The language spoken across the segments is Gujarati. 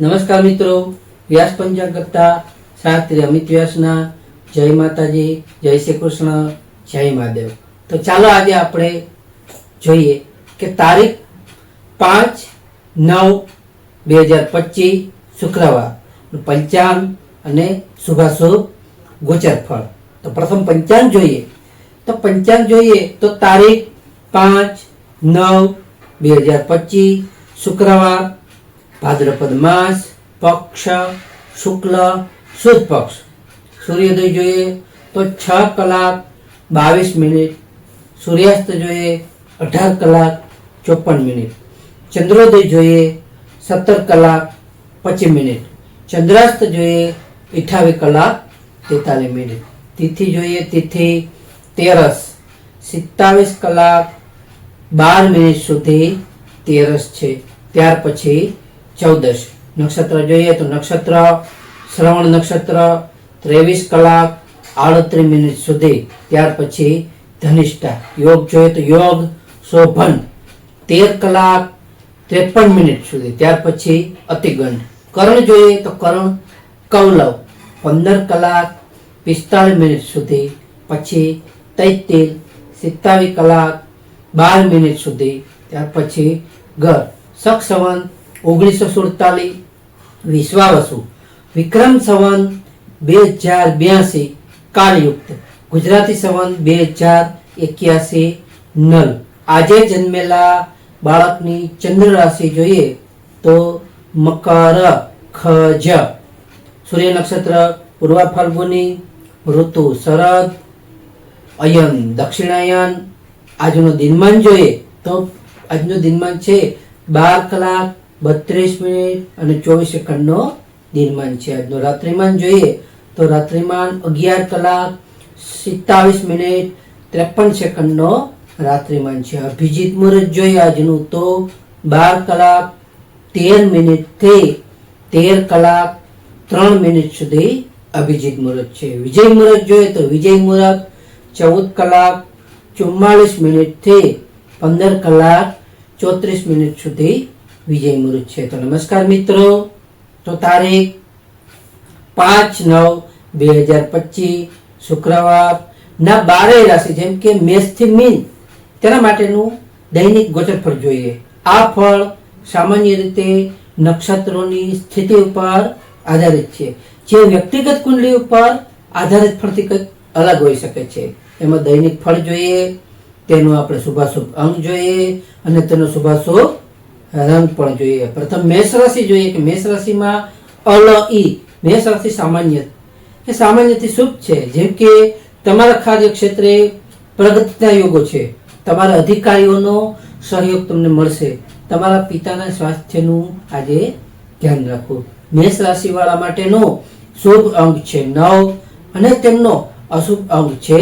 નમસ્કાર મિત્રો, વ્યાસ પંચાંગ કરતા શાસ્ત્રી અમિત વ્યાસના. જય માતાજી, જય શ્રી કૃષ્ણ, જય મહાદેવ. તો ચાલો આજે આપણે જોઈએ કે તારીખ પાંચ નવ બે હજાર પચીસ શુક્રવાર. પંચાંગ અને શુભાશુભ ગોચર ફળ. તો પ્રથમ પંચાંગ જોઈએ. તો પંચાંગ જોઈએ તો તારીખ પાંચ નવ બે હજાર પચીસ શુક્રવાર. ભાદ્રપદ માસ પક્ષ શુક્લ સુદ પક્ષ સૂર્યોદય જોઈએ તો છ કલાક બાવીસ મિનિટ સૂર્યાસ્ત જોઈએ અઢાર કલાક ચોપન મિનિટ ચંદ્રોદય જોઈએ સત્તર કલાક પચીસ મિનિટ ચંદ્રાસ્ત જોઈએ અઠાવીસ કલાક તેતાલીસ મિનિટ તિથિ જોઈએ તિથિ તેરસ સિત્તાવીસ કલાક બાર મિનિટ સુધી તેરસ છે ત્યાર પછી ચૌદશ. નક્ષત્ર જોઈએ તો નક્ષત્ર, શ્રવણ નક્ષત્ર, ત્રેવીસ કલાક, આડત્રીસ મિનિટ સુધી. ત્યાર પછી ધનિષ્ઠા. યોગ જોઈએ તો યોગ, શોભન. તેર કલાક, ત્રેપન મિનિટ સુધી. ત્યાર પછી અતિગંડ કરણ જોઈએ તો કરણ, કૌલવ. પંદર કલાક, પિસ્તાળીસ મિનિટ સુધી. પછી તૈતિલ. સિત્તાવીસ કલાક, બાર મિનિટ સુધી. ત્યાર પછી ઘર. શક સંવંત ઓગણીસો સુડતાલીસ વિશ્વાવસુ વિક્રમ સંવંત બે હજાર બ્યાસી કાળયુક્ત ગુજરાતી સંવંત બે હજાર એક્યાસી નલ. આજે જન્મેલા બાળકની ચંદ્ર રાશિ જોઈએ તો મકર ખજ સૂર્ય નક્ષત્ર પૂર્વ ફાલ્ગુની ઋતુ શરદ, અયન દક્ષિણાયન. આજનો દિનમાન જોઈએ તો આજનો દિનમાન છે બાર કલાક બત્રીસ મિનિટ અને ચોવીસ સેકન્ડનો દિનમાન છે. આજનો રાત્રિમાન જોઈએ તો રાત્રિમાન અગિયાર કલાક સિત્તાવીસ મિનિટ ત્રેપન સેકન્ડનો રાત્રિમાન છે. અભિજીત મુહૂર્ત જોઈએ આજનું તો બાર કલાક તેર મિનિટથી તેર કલાક ત્રણ મિનિટ સુધી અભિજીત મુહૂર્ત છે. વિજય મુહૂર્ત જોઈએ તો વિજય મુહૂર્ત ચૌદ કલાક ચુમ્માળીસ મિનિટથી પંદર કલાક ચોત્રીસ મિનિટ સુધી વિજય મુહૂર્ત છે. તો નમસ્કાર મિત્રો. તો તારીખ પાંચ નવ બે હજાર પચીસ શુક્રવાર ના બારેય રાશિ, જેમ કે મેષથી મીન, તેના માટેનું દૈનિક ગોચર ફળ જોઈએ. આ ફળ સામાન્ય રીતે નક્ષત્રોની સ્થિતિ ઉપર આધારિત છે. જે વ્યક્તિગત કુંડલી ઉપર આધારિત ફળથી કંઈક અલગ હોઈ શકે છે. એમાં દૈનિક ફળ જોઈએ, તેનું આપણે શુભાશુભ અંગ જોઈએ અને તેનો શુભાશુભ રંગ પણ જોઈએ. પ્રથમ મેષ રાશિ જોઈએ કે મેષ રાશિમાં અલ ઈ મેષ રાશિ સામાન્ય. એ સામાન્યથી શુભ છે. જેમ કે તમારા કાર્ય ક્ષેત્રે પ્રગતિના યોગો છે. તમારા અધિકારીઓનો સહયોગ તમને મળશે. તમારા પિતાના સ્વાસ્થ્યનું આજે ધ્યાન રાખવું મેષ રાશિવાળા માટેનો શુભ અંક છે નવ અને તેમનો અશુભ અંક છે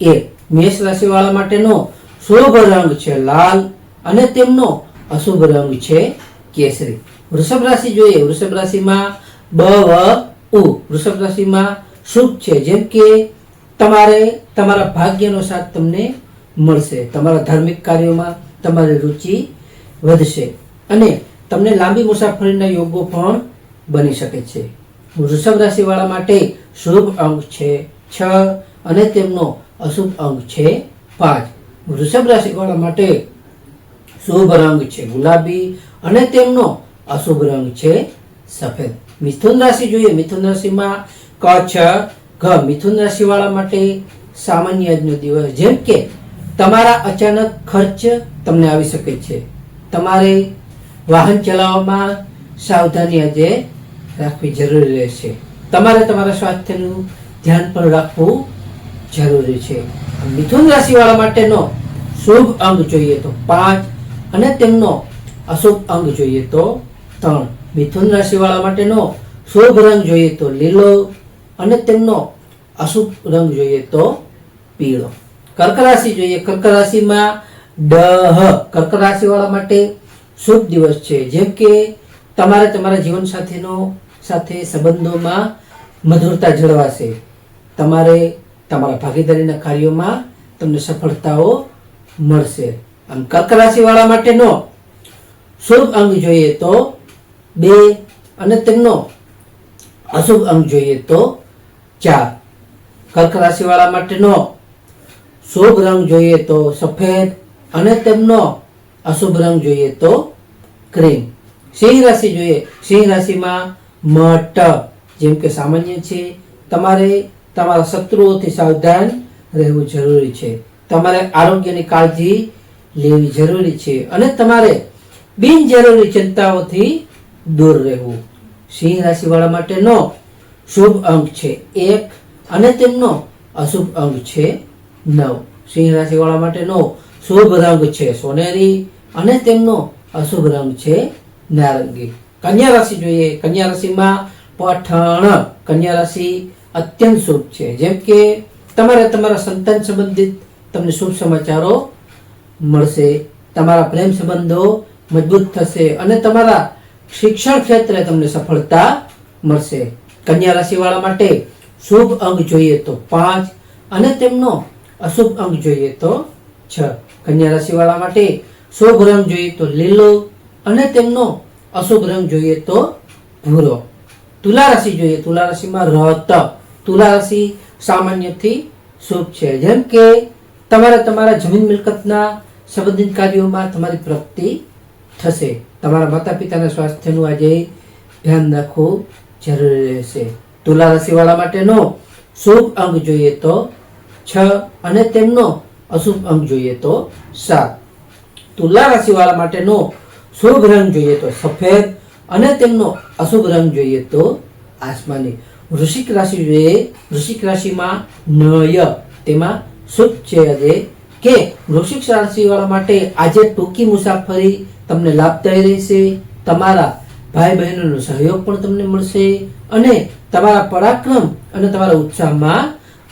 એક. મેષ રાશિવાળા માટેનો શુભ રંગ છે લાલ અને તેમનો અશુભ રંગ છે કેસરી. વૃષભ રાશિ જોઈએ. વૃષભ રાશિમાં બ, વ, ઉ. વૃષભ રાશિમાં શુભ છે. જેમ કે તમારે તમારા ભાગ્યનો સાથ તમને મળશે. તમારા ધાર્મિક કાર્યોમાં તમારી રુચિ વધશે અને તમને લાંબી મુસાફરીના યોગો પણ બની શકે છે. વૃષભ રાશિવાળા માટે શુભ અંક છે છ અને તેમનો અશુભ અંક છે પાંચ. વૃષભ રાશિવાળા માટે શુભ રંગ છે, ગુલાબી અને તેમનો અશુભ રંગ છે, સફેદ. મિથુન રાશિ જોઈએ, મિથુન રાશિમાં ક, છ, ઘ. મિથુન રાશિવાળા માટે સામાન્ય આજનો દિવસ. જેમ કે, તમારા અચાનક ખર્ચ તમને આવી શકે છે. તમારે વાહન ચલાવવામાં સાવધાની આજે રાખવી જરૂરી રહેશે. તમારે તમારા સ્વાસ્થ્યનું ધ્યાન પણ રાખવું જરૂરી છે. મિથુન રાશિવાળા માટેનો શુભ અંગ જોઈએ તો પાંચ અને તેમનો અશુભ અંગ જોઈએ તો ત્રણ મિથુન રાશિવાળા માટેનો શુભ રંગ જોઈએ તો લીલો અને તેમનો અશુભ રંગ જોઈએ તો પીળો. કર્ક રાશિ જોઈએ. કર્ક રાશિમાં ડહ. કર્ક રાશિવાળા માટે શુભ દિવસ છે. જેમ કે તમારે તમારા જીવનસાથીનો સાથે સંબંધોમાં મધુરતા જળવાશે. તમારે તમારા ભાગીદારીના કાર્યોમાં તમને સફળતાઓ મળશે. આમ કર્ક રાશિવાળા માટેનો શુભ અંગ જોઈએ તો બે અને તેમનો અશુભ અંગ જોઈએ તો ચાર. કર્ક રાશિવાળા માટેનો શુભ રંગ જોઈએ તો સફેદ અને તેમનો અશુભ રંગ જોઈએ તો ક્રીમ. સિંહ રાશિ જોઈએ. સિંહ રાશિમાં મટ, જેમ કે સામાન્ય છે. તમારે તમારા શત્રુઓથી સાવધાન રહેવું જરૂરી છે. તમારે આરોગ્યની કાળજી લેવી જરૂરી છે. અને તમારે બિનજરૂરી ચિંતાઓથી દૂર રહેવું. સિંહ રાશિવાળા માટેનો શુભ અંક છે એક અને તેમનો અશુભ અંક છે નવ. સિંહ રાશિવાળા માટેનો શુભ રંગ છે સોનેરી અને તેમનો અશુભ રંગ છે નારંગી. કન્યા રાશિ જોઈએ. કન્યા રાશિમાં પઠણ. કન્યા રાશિ અત્યંત શુભ છે. જેમ કે તમારે તમારા સંતાન સંબંધિત તમને શુભ સમાચારો મળશે. તમારા પ્રેમ સંબંધો મજબૂત થશે અને તમારા શિક્ષણ ક્ષેત્રે તમને સફળતા મળશે. કન્યા રાશિવાળા માટે શુભ અંગ જોઈએ તો પાંચ અને તેમનો અશુભ અંગ જોઈએ તો છ. કન્યા રાશિવાળા માટે શુભ રંગ જોઈએ તો લીલો અને તેમનો અશુભ રંગ જોઈએ તો ભૂરો. તુલા રાશિ જોઈએ. તુલા રાશિમાં રત તુલા રાશિ સામાન્યથી શુભ છે. જેમ કે તમારે તમારા જમીન મિલકતના સંબંધિત કાર્યોમાં તમારી પ્રગતિ થશે. તમારા માતા પિતાના સ્વાસ્થ્યનું આજે ધ્યાન રાખવું જરૂરી રહેશે. તુલા રાશિવાળા માટેનો શુભ અંક જોઈએ તો છ અને તેમનો અશુભ અંક જોઈએ તો સાત. તુલા રાશિવાળા માટેનો શુભ રંગ જોઈએ તો સફેદ અને તેમનો અશુભ રંગ જોઈએ તો આસમાની. વૃશ્ચિક રાશિ જોઈએ વૃશ્ચિક રાશિમાં નય. તેમાં શુભ છે કે વૃશ્ચિક રાશિવાળા માટે આજે ટૂંકી મુસાફરી તમને લાભદાયી રહેશે, તમારા ભાઈ બહેનોનો સહયોગ પણ તમને મળશે અને તમારા પરાક્રમ અને તમારા ઉત્સાહમાં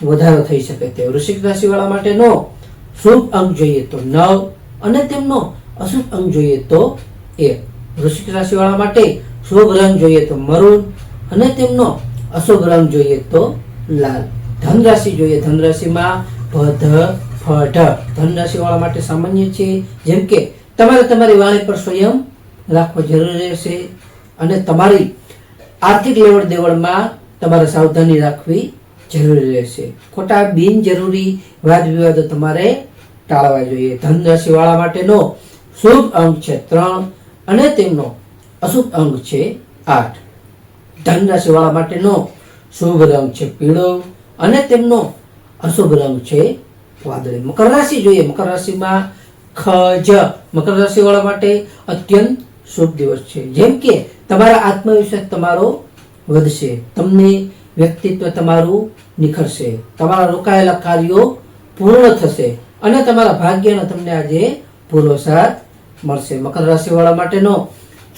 વધારો થઈ શકે તે વૃશ્ચિક રાશિવાળા માટેનો શુભ અંક જોઈએ તો નવ અને તેમનો અશુભ અંક જોઈએ તો એક. વૃશ્ચિક રાશિવાળા માટે શુભ રંગ જોઈએ તો મરૂન અને તેમનો અશુભ રંગ જોઈએ તો લાલ. ધન રાશિ જોઈએ ધન રાશિમાં ભધ ફઢ ધન રાશિવાળા માટે સામાન્ય છે. જેમ કે તમારે તમારી વાણી પર સંયમ રાખવો જરૂરી રહેશે અને તમારી આર્થિક લેવડ દેવડમાં તમારે સાવધાની રાખવી જરૂરી રહેશે. ખોટા બિનજરૂરી વાદ વિવાદો તમારે ટાળવા જોઈએ. ધન રાશિવાળા માટેનો શુભ અંક છે ત્રણ અને તેમનો અશુભ અંક છે આઠ. ધન રાશિવાળા માટેનો શુભ રંગ છે પીળો અને તેમનો અશુભ રંગ છે વાદળી મકર રાશિ જોઈએ. મકર રાશિમાં ખજ, મકર રાશિવાળા માટે અત્યંત શુભ દિવસ છે. જેમ કે તમારા આત્મવિશ્વાસ તમારો વધશે. તમને વ્યક્તિત્વ તમારું નિખરશે. તમારા રોકાયેલા કાર્યો પૂર્ણ થશે અને તમારા ભાગ્યનો તમને આજે પૂરો સાથ મળશે. મકર રાશિવાળા માટેનો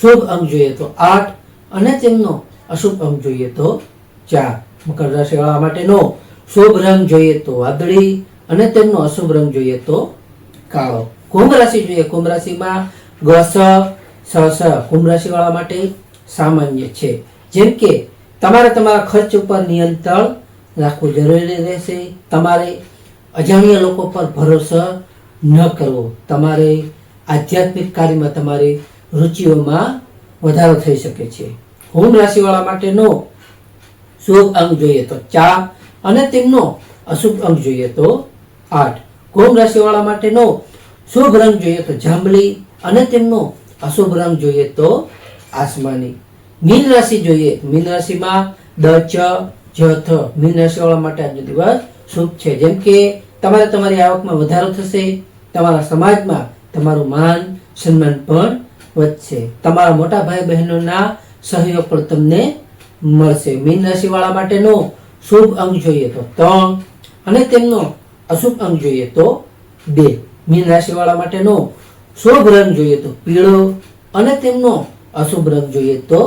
શુભ અંક જોઈએ તો આઠ અને તેમનો અશુભ અંક જોઈએ તો ચાર. મકર રાશિવાળા માટેનો શુભ રંગ જોઈએ તો વાદળી અને તેમનો અશુભ રંગ જોઈએ તો કાળો. કુંભ રાશિ જોઈએ. કુંભ રાશિમાં ગસ સ કુંભ રાશિવાળા માટે સામાન્ય છે. જેમ કે તમારે તમારા ખર્ચ ઉપર નિયંત્રણ રાખવું જરૂરી રહેશે. તમારે અજાણ્યા લોકો પર ભરોસો ન કરવો. તમારે આધ્યાત્મિક કાર્યમાં તમારી રુચિઓમાં વધારો થઈ શકે છે. હોમ રાશિવાળા માટેનો શુભ અંગ જોઈએ તો ચાર અને તેમનો અશુભ અંક જોઈએ તો આઠ. કોમ રાશિવાળા માટેનો શુભ રંગ જોઈએ તો જાંબલી અને તેમનો અશુભ રંગ જોઈએ તો આસમાની. મીન રાશિ જોઈએ. મીન રાશિમાં દ, ચ, જ, થ. મીન રાશિવાળા માટે આજનો દિવસ શુભ છે. જેમ કે તમારે તમારી આવકમાં વધારો થશે, તમારા સમાજમાં તમારું માન, સન્માન પણ વધશે. તમારા મોટા ભાઈ બહેનોના સહયોગ પણ તમને મળશે. મીન રાશિવાળા માટેનો શુભ અંક જોઈએ તો ત્રણ અને તેમનો અશુભ અંક જોઈએ તો બે. મીન રાશિવાળા માટેનો શુભ રંગ જોઈએ તો પીળો અને તેમનો અશુભ રંગ જોઈએ તો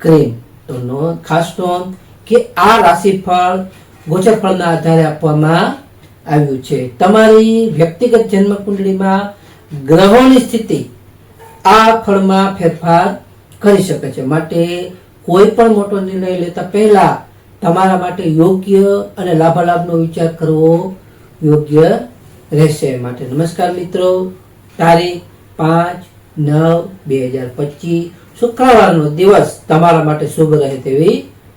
ક્રીમ. તો નોંધ ખાસ નોંધ કે આ રાશિફળ ગોચર ફળના આધારે આપવામાં આવ્યું છે. તમારી વ્યક્તિગત જન્મ કુંડળીમાં ગ્રહોની સ્થિતિ આ ફળમાં ફેરફાર કરી શકે છે. માટે કોઈ પણ મોટો નિર્ણય લેતા પહેલા તમારા માટે યોગ્ય અને લાભાલાભનો વિચાર કરવો યોગ્ય રહેશે માટે. નમસ્કાર મિત્રો. તારીખ પાંચ નવ બે હજાર પચીસ. શુક્રવારનો દિવસ તમારા માટે શુભ રહે તેવી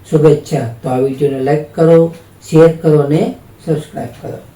શુભેચ્છા. તો આ વિડીયોને લાઈક કરો, શેર કરો અને સબસ્ક્રાઈબ કરો.